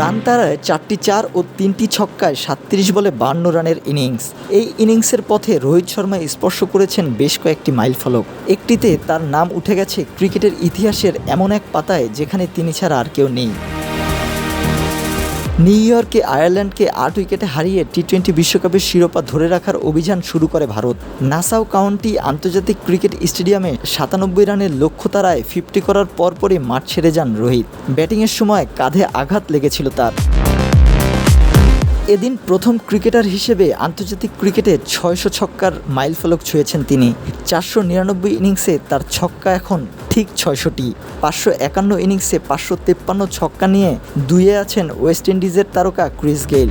Run তারায় চারটি চার ও তিনটি ছক্কায় সাত্রিশ বলে বান্ন রানের ইনিংস। এই ইনিংসের পথে রোহিত শর্মা স্পর্শ করেছেন বেশ কয়েকটি মাইল ফলক। একটিতে তার নাম উঠে গেছে ক্রিকেটের ইতিহাসের এমন এক পাতায় যেখানে তিনি ছাড়া আর কেউ নেই। নিউ ইয়র্কে আয়ারল্যান্ডকে আট উইকেটে হারিয়ে টি টোয়েন্টি বিশ্বকাপের শিরোপা ধরে রাখার অভিযান শুরু করে ভারত। নাসাও কাউন্টি আন্তর্জাতিক ক্রিকেট স্টেডিয়ামে সাতানব্বই রানের লক্ষ্য তারায় ফিফটি করার পরপরই মাঠ ছেড়ে যান রোহিত। ব্যাটিংয়ের সময় কাঁধে আঘাত লেগেছিল তার। এদিন প্রথম ক্রিকেটার হিসেবে আন্তর্জাতিক ক্রিকেটে ছয়শো ছক্কার মাইলফলক ছুঁয়েছেন তিনি। চারশো নিরানব্বই ইনিংসে তার ছক্কা এখন ঠিক ছয়শোটি। পাঁচশো একান্ন ইনিংসে পাঁচশো তেপ্পান্ন ছক্কা নিয়ে দুইয়ে আছেন ওয়েস্ট ইন্ডিজের তারকা ক্রিস গেইল।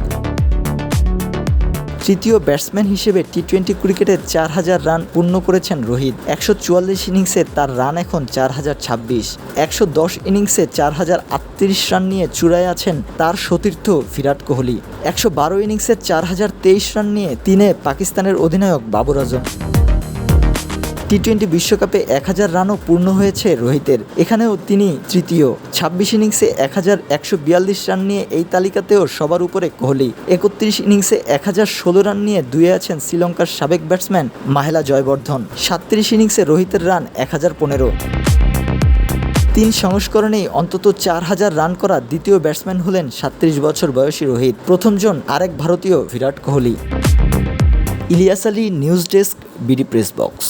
তৃতীয় ব্যাটসম্যান হিসেবে টি টোয়েন্টি ক্রিকেটে চার হাজার রান পূর্ণ করেছেন রোহিত। একশো চুয়াল্লিশ ইনিংসে তার রান এখন চার হাজার ছাব্বিশ। একশো দশ ইনিংসে চার হাজার আটত্রিশ রান নিয়ে চূড়ায় আছেন তার সতীর্থ বিরাট কোহলি। একশো বারো ইনিংসে চার হাজার তেইশ রান নিয়ে তিনে পাকিস্তানের অধিনায়ক বাবর আজম। টি টোয়েন্টি বিশ্বকাপে এক হাজার রানও পূর্ণ হয়েছে রোহিতের। এখানেও তিনি তৃতীয়। ছাব্বিশ ইনিংসে এক হাজার একশো বিয়াল্লিশ রান নিয়ে এই তালিকাতেও সবার উপরে কোহলি। একত্রিশ ইনিংসে এক হাজার ষোলো রান নিয়ে দুয়ে আছেন শ্রীলঙ্কার সাবেক ব্যাটসম্যান মাহেলা জয়বর্ধন। সাতত্রিশ ইনিংসে রোহিতের রান এক হাজার পনেরো। তিন সংস্করণেই অন্তত চার হাজার রান করা দ্বিতীয় ব্যাটসম্যান হলেন সাতত্রিশ বছর বয়সী রোহিত। প্রথমজন আরেক ভারতীয় Virat Kohli. Ilias Ali, news desk, BD press box.